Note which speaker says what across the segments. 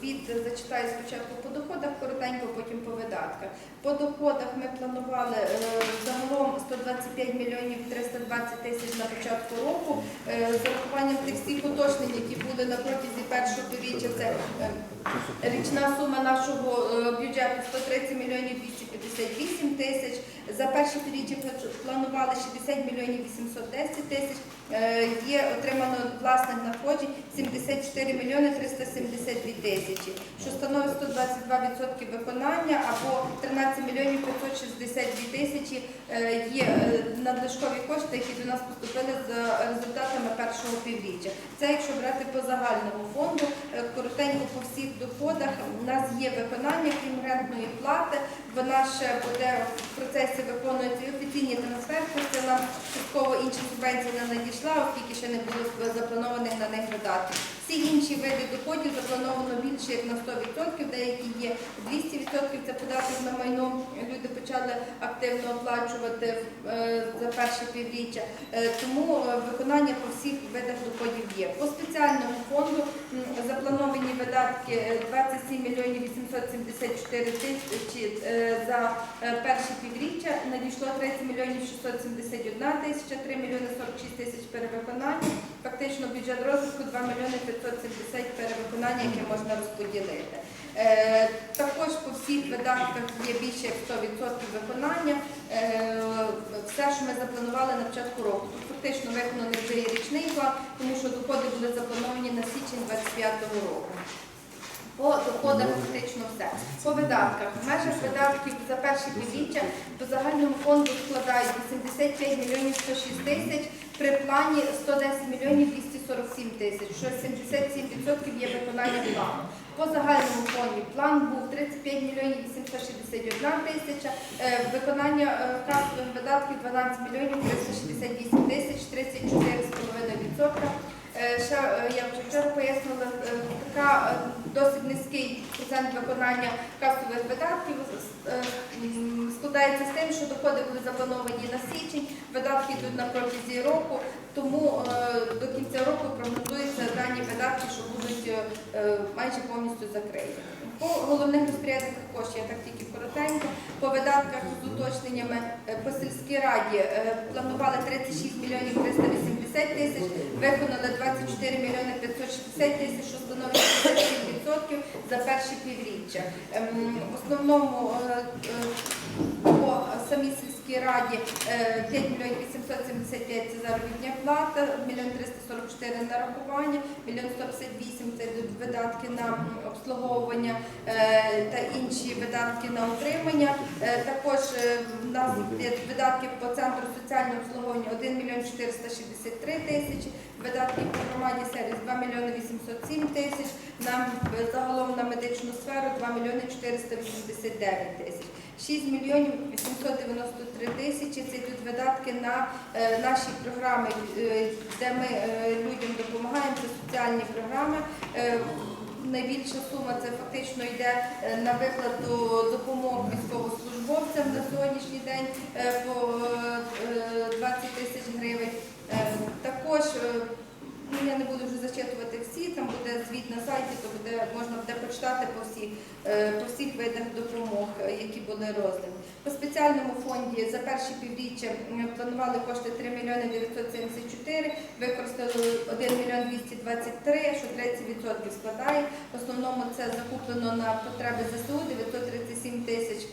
Speaker 1: звіт зачитаю спочатку по доходах, коротенько, потім по видатках. По доходах ми планували е, загалом 125 мільйонів 320 тисяч на початку року. Е, З урахуванням тих всіх уточнень, які були на протязі першого півріччя, це е, річна сума нашого бюджету 130 мільйонів 258 тисяч. За перше півріччя планували 60 мільйонів 810 тисяч. Е, Є отримано власних надходжень 74 мільйони 372 тисячі, що становить 122% виконання або 13 мільйонів 562 тисячі е, є е, надлишкові кошти, які до нас поступили з результатами першого півріччя. Це якщо брати по загальному фонду, коротенько по всіх доходах у нас є виконання, крім рентної плати, вона ще буде в процесі виконувати офіційні трансферти, це нам частково інші субвенції не надійшла, оскільки ще не було запланованих на них видатків. Всі інші види доходів заплановано більше як на 100%, деякі є 200%, це податок на майно. Люди почали активно оплачувати е, за перше півріччя. Е, Тому е, виконання по всіх видах доходів є. По спеціальному фонду заплановані видатки е, 27 мільйонів 874 тисячі за перше півріччя. Надійшло 30 мільйонів 671 тисяча, 3 мільйони 46 тисяч перевиконання. Фактично бюджет розвитку 2 мільйони 570 перевиконання, яке можна розподілити. Е, Також по всіх видатках є більше як 100% виконання. Е, Все, що ми запланували на початку року. Тут фактично виконаний вже і річний план, тому що доходи були заплановані на січень 25 року. По доходах фактично все. По видатках. В межах видатків за перші півріччя по загальному фонду складають 85 мільйонів 106 тисяч, при плані 110 мільйонів 247 тисяч, що 77% є виконання плану. По загальному фонді план був 35 мільйонів 861 тисяча, е, виконання е, видатків 12 мільйонів 368 тисяч, 34,5%. Е, Ще е, я вже вчора пояснила, е, така досить низький процент виконання касових видатків складається з тим, що доходи були заплановані на січень, видатки йдуть на протязі року, тому до кінця року прогнозуються дані видатки, що будуть майже повністю закриті. По головних розпорядниках коштів, я так тільки коротенько, по видатках з уточненнями по сільській раді планували 36 мільйонів 380 тисяч, виконали 24 мільйони 560 тисяч, що становить 57% за перші півріччя. Ем, В основному е, е, по самій сільській раді е, 5 мільйонів 875 це заробітня плата, мільйон 344 нарахування, мільйон 158 це видатки на обслуговування е, та інші видатки на утримання. Е, Також е, в нас видатки по центру соціального обслуговування 1 мільйон 463 тисячі, видатки по громаді сервіс 2 мільйони 807 тисяч, нам е, загалом на медичну сферу 2 мільйони 489 тисяч. 6 мільйонів 893 тисячі це йдуть видатки на е, наші програми, е, де ми е, людям допомагаємо. Це соціальні програми. Е, Найбільша сума це фактично йде е, на виплату допомог військовослужбовцям на сьогоднішній день е, по е, 20 тисяч гривень. Також е, ну, я не буду вже зачитувати всі, там буде звіт на сайті, то буде можна буде почитати по всіх е, по всіх видах допомог, е, які були роздані. По спеціальному фонді за перші півріччя планували кошти 3 мільйони 974, використали 1 мільйон 223, що 30% складає. В основному це закуплено на потреби ЗСУ 937 тисяч.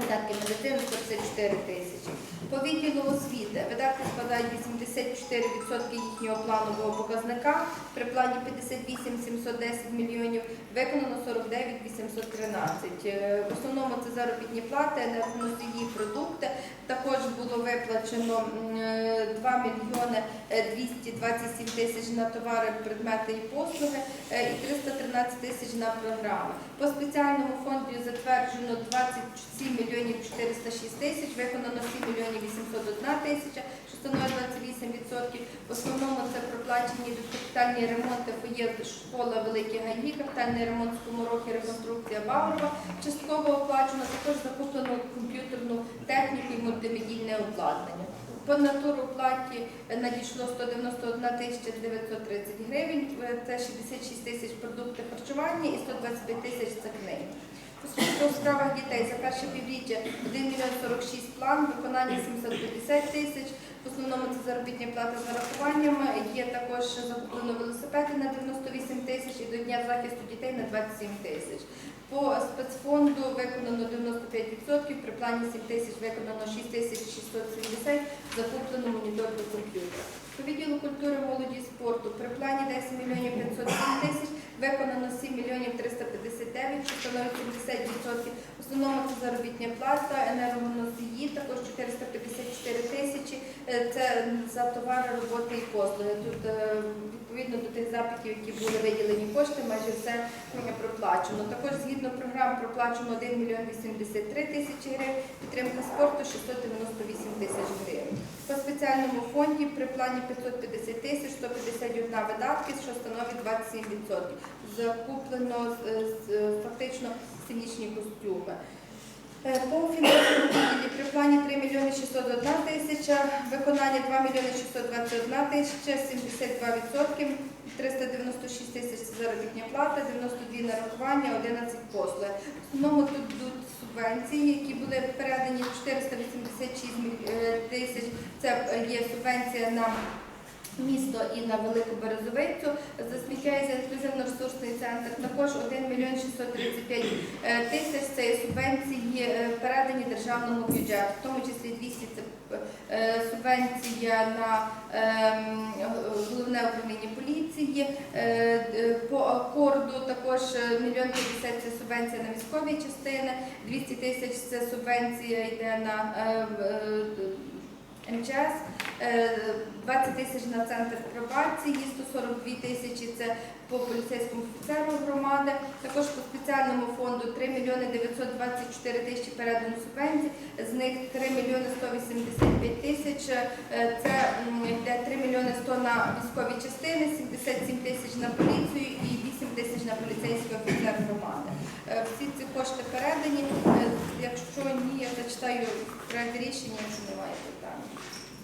Speaker 1: Видатки медицини 154 тисячі. По відділу освіти видатки складають 84% їхнього планового показника. При плані 58 710 мільйонів, виконано 49 813. Е, В основному це заробітні плати, енергоносії, продукти. Також було виплачено е, 2 мільйони е, 227 тисяч на товари, предмети і послуги е, і 313 тисяч на програми. По спеціальному фонді затверджено 27 мільйонів 406 тисяч, виконано 7 мільйонів 801 тисяча, що становить 28%. В основному це проплачені капітальні ремонти фоє школа Великі Гаї, капітальний ремонт в Скоморокі, реконструкція Баурова, частково оплачено, також закуплено комп'ютерну техніку і мультимедійне обладнання. По натуроплаті е, надійшло 191 тисяча 930 гривень, це 66 тисяч продукти харчування і 125 тисяч це книги. Службі у справах дітей за перше півріччя 1 мільйон 46 план, виконання 750 тисяч. В основному це заробітні плати з нарахуваннями. Є також закуплено велосипеди на 98 тисяч і до Дня захисту дітей на 27 тисяч. По спецфонду виконано 95%, при плані 7 тисяч виконано 6 тисяч 670, до комп'ютера. комп'ютер. По відділу культури, молоді і спорту при плані 10 мільйонів 507 тисяч, виконано 7 мільйонів 359, що становить 70%. В основному це заробітня плата, енергоносії, також 454 тисячі. Е, Це за товари, роботи і послуги. Тут е, відповідно до тих запитів, які були виділені кошти, майже все проплачено. Також згідно програм проплачено 1 мільйон 83 тисячі гривень, підтримка спорту 698 тисяч гривень. По спеціальному фонді при плані 550 тисяч 151 видатки, що становить 27%. Закуплено е, фактично сценічні костюми. Е, По фінансовому відділі при плані 3 мільйони 601 тисяча, виконання 2 мільйони 621 тисяча, 72%, 396 тисяч це заробітня плата, 92 нарахування, 11 послуг. В основному тут йдуть субвенції, які були передані 486 е, тисяч. Це е, є субвенція на місто і на Велику Березовицю. За сміття і за інклюзивно-ресурсний центр також 1 мільйон 635 е, тисяч це субвенції передані державному бюджету, в тому числі 200 це субвенція на ем, головне управління поліції. Е, е, По акорду також е, мільйон 50 це субвенція на військові частини, 200 тисяч це субвенція йде на е, е, МЧС, е, 20 тисяч на центр пробації, 142 тисячі це по поліцейському офіцеру громади. Також по спеціальному фонду 3 мільйони 924 тисячі передано субвенцій, з них 3 мільйони 185 тисяч. е, Це йде 3 мільйони 100 на військові частини, 77 тисяч на поліцію і 8 тисяч на поліцейський офіцер громади. Е, Всі ці кошти передані. Е, Якщо ні, я зачитаю проект рішення, якщо немає питань.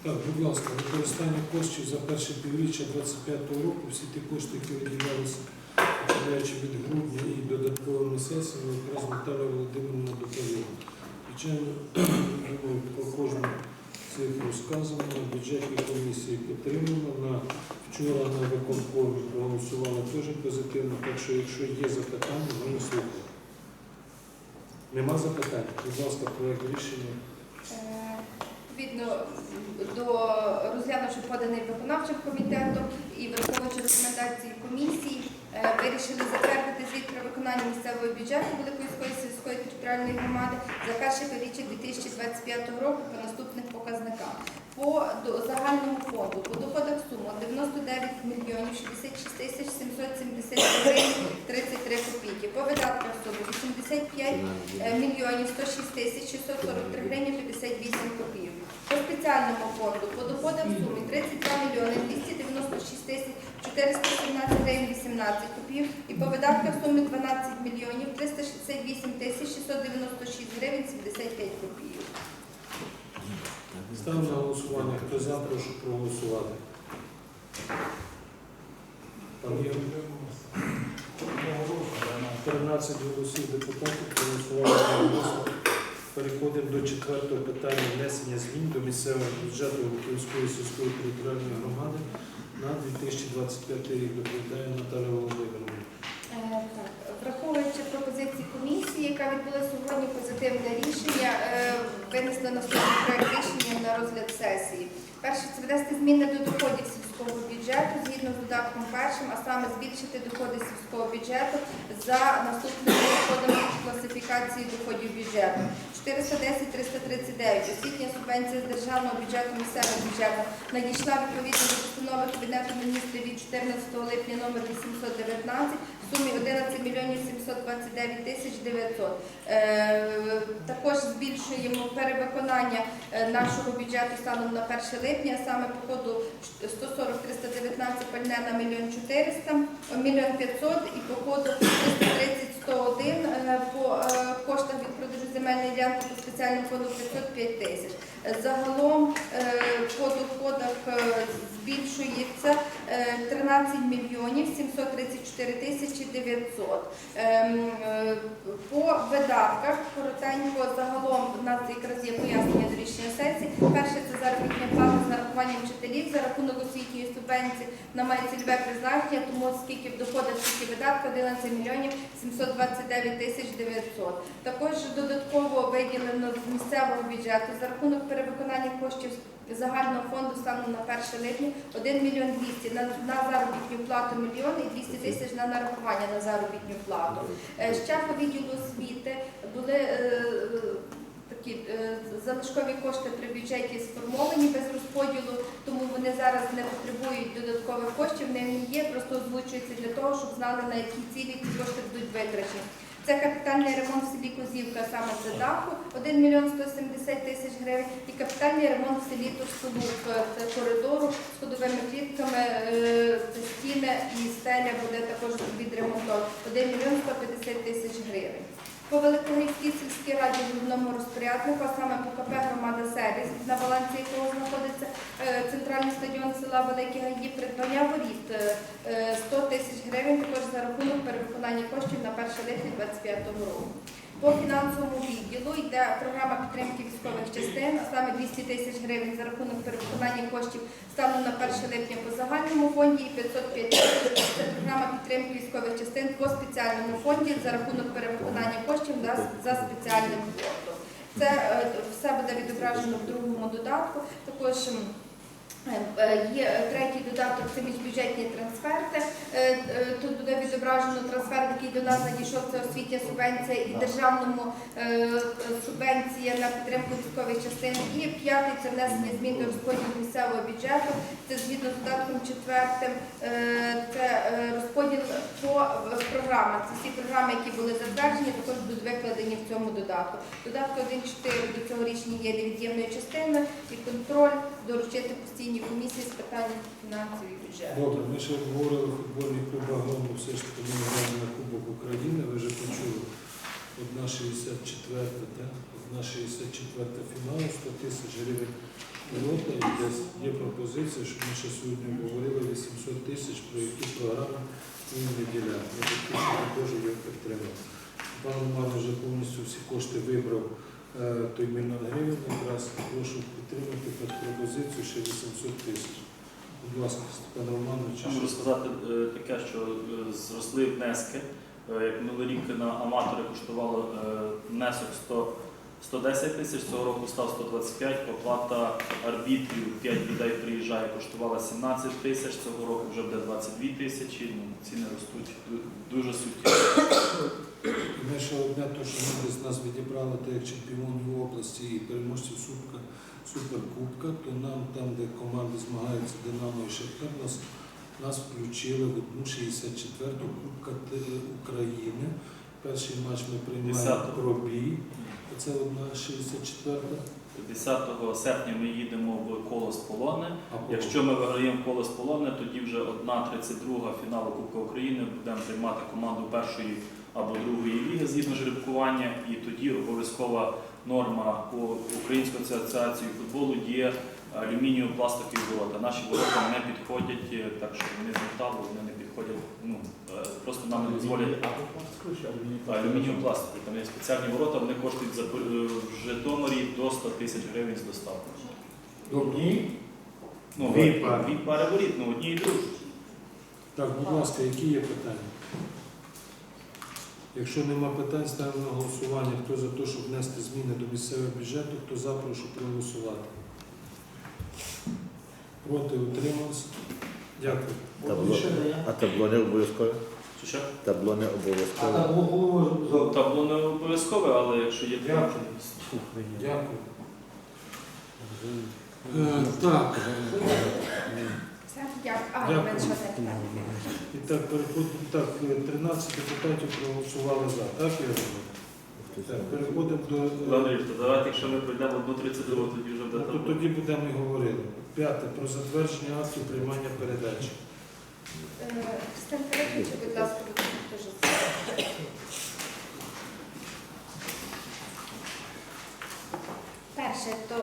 Speaker 2: Так, будь ласка, використання коштів за перше півріччя 2025 року, всі ті кошти, які виділялися, починаючи від грудня і додатковими сесіями, якраз Наталя Володимирівна доповіла. Звичайно, думаю, про кожну цифру сказано, на бюджетній комісії підтримано, на вчора на виконкомі проголосували теж позитивно, так що якщо є запитання, ми слухаємо. Нема запитань? Будь ласка, проект рішення.
Speaker 1: Відповідно до розглянувши поданий виконавчим комітетом і враховуючи рекомендації комісії, е, вирішили затвердити звіт про виконання місцевого бюджету Великої сільської територіальної громади за перше півріччя 2025 року по наступних показниках. По загальному фонду по доходах сума 99 мільйонів 66 тисяч 770 гривень 33 копійки. По видатках суми 85 Е, мільйонів 106 тисяч 643 гривні 58 копійок. По спеціальному фонду по доходам в сумі 32 мільйони 296 тисяч 417 гривень 18 копійок і по видатках в сумі 12 мільйонів 368 тисяч 696 гривень 75 копійок.
Speaker 2: Ставимо на голосування. Хто за, прошу проголосувати. Є 13 голосів депутатів проголосували одноголосно. Переходимо до четвертого питання внесення змін до місцевого бюджету Луківської сільської територіальної громади на 2025 рік. Доповідає Наталя Володимирівна.
Speaker 1: Е, враховуючи пропозиції комісії, яка відбула сьогодні, позитивне рішення, е, винесли наступний проект рішення розгляд сесії. Перше це внести зміни до доходів сільського бюджету згідно з додатком першим, а саме збільшити доходи сільського бюджету за наступними доходами класифікації доходів бюджету. 410-339 освітня субвенція з державного бюджету місцевого бюджету надійшла відповідно до постанови Кабінету міністрів від 14 липня номер 819 в сумі 11 мільйонів 729 тисяч 900. Е, Також збільшуємо перевиконання е, нашого бюджету станом на 1 липня, а саме по ходу 140 319 пальне на мільйон 400, о, мільйон 500 і по ходу 330 101 е, по коштах від продажу земельної ділянки по спеціальному фонду 505 тисяч. Загалом по доходах збільшується 13 мільйонів 734 тисячі 900. Ем, е, По видатках коротенько загалом у нас якраз є пояснення до рішення сесії. Перше це заробітня плата з нарахуванням вчителів за рахунок освітньої субвенції на має цільове призначення, тому скільки в доходах, скільки видатка 11 мільйонів 729 тисяч 900. Також додатково виділено з місцевого бюджету за рахунок перевиконання коштів загального фонду станом на 1 липня 1 мільйон 200 на, на заробітну плату мільйон і 200 тисяч на нарахування на заробітну плату. Ще по відділу освіти були е, такі е, залишкові кошти при бюджеті сформовані без розподілу, тому вони зараз не потребують додаткових коштів, вони є, просто озвучуються для того, щоб знали на які цілі ці кошти будуть витрачені. Це капітальний ремонт в селі Козівка саме з даху. 1 мільйон 170 тисяч гривень. І капітальний ремонт в селі це коридору з ходовими клітками, е, стіни і стеля буде також відремонтована. 1 мільйон 150 тисяч гривень. По Великогрівській сільській раді головному розпоряднику, а саме по КП Громада Сервіс, на балансі якого знаходиться е, центральний стадіон села Великі Гаї, придбання воріт е, е, 100 тисяч гривень, також за рахунок перевиконання коштів на 1 липня 2025 року. По фінансовому відділу йде програма підтримки військових частин, а саме 200 тисяч гривень за рахунок перевиконання коштів станом на 1 липня по загальному фонді і 505 тисяч це програма підтримки військових частин по спеціальному фонді за рахунок перевиконання коштів за спеціальним фондом. Це е, все буде відображено в другому додатку. Також є третій додаток, це міжбюджетні трансферти. Е, е, Тут буде відображено трансфер, який до нас надійшов, це освітня субвенція і державному е, субвенція на підтримку військових частин. І п'ятий це внесення змін до розподілу місцевого бюджету. Це згідно з додатком четвертим. е, Це е, розподіл по е, програмах. Це всі програми, які були затверджені, також будуть викладені в цьому додатку. Додатку 1.4 до цього рішення є невід'ємною частиною і контроль доручити постійній комісії з питань фінансів і бюджету.
Speaker 2: Добре, ми ще обговорили футбольний клуб Агрону, все ж таки ми граємо на Кубок України, ви вже почули. Одна 64, так? Одна 64 фіналу, 100 тисяч гривень рота. І десь є пропозиція, щоб ми ще сьогодні говорили 800 тисяч, про які програми ми виділяємо. Ми що також його підтримуємо. Пан Роман вже повністю всі кошти вибрав е, той мільйон гривень якраз. Прошу підтримати під пропозицію ще 800 тисяч. Будь ласка, Степан Романович.
Speaker 3: Можу сказати е, таке, що е, зросли внески. Як минулий рік на аматори коштувало внесок 100, 110 тисяч, цього року став 125, оплата арбітрів 5 людей приїжджає, коштувала 17 тисяч, цього року вже буде 22 тисячі, ну, ціни ростуть дуже суттєво.
Speaker 2: Ще одне, то, що ми з нас відібрали так як чемпіонів області і переможців Супка, Суперкубка, то нам там, де команди змагаються Динамо і Шахтар, нас, нас включили в одну 64-ту Кубка України. Перший матч ми приймаємо пробій. Це одна 64-та.
Speaker 3: 10 серпня ми їдемо в колос Полони.
Speaker 2: А
Speaker 3: Якщо ми виграємо коло з полони, тоді вже одна 32 фіналу Кубка України будемо приймати команду першої або другої ліги згідно жеребкування, і тоді обов'язкова норма по Української асоціації футболу є алюмінієво пластикові ворота. Наші ворота не підходять, е, так що вони з металу, вони не підходять. Ну е, просто нам не дозволять алюмінієво пластикові. Там є спеціальні ворота, вони коштують за е, в Житомирі до 100 тисяч гривень з доставкою.
Speaker 4: Одні
Speaker 3: Ну,
Speaker 4: Дві
Speaker 3: дві
Speaker 4: пари.
Speaker 3: дві пари воріт, ну одні і другі.
Speaker 2: Так, будь ласка, які є питання? Якщо нема питань, ставимо на голосування. Хто за те, щоб внести зміни до місцевого бюджету, хто за, прошу проголосувати. Проти утримався. Дякую.
Speaker 4: Табло. А табло не обов'язкове?
Speaker 3: Чи що?
Speaker 4: Табло не
Speaker 5: А
Speaker 4: обов'язкове.
Speaker 5: там голову
Speaker 3: Табло не обов'язкове, але якщо є
Speaker 5: Дякую.
Speaker 2: Дякую. Е, так,
Speaker 1: Все, дякую. А, питання.
Speaker 2: і так, переходимо. Так, е, 13 депутатів проголосували за. Так, я розумію? Так, переходимо до. е,
Speaker 3: Владимир, давайте, якщо ми пройдемо одну 32, тоді вже буде
Speaker 2: Ну, то
Speaker 3: табло.
Speaker 2: тоді будемо і говорити. П'яте. Про затвердження актів приймання передачі.
Speaker 1: Перше, то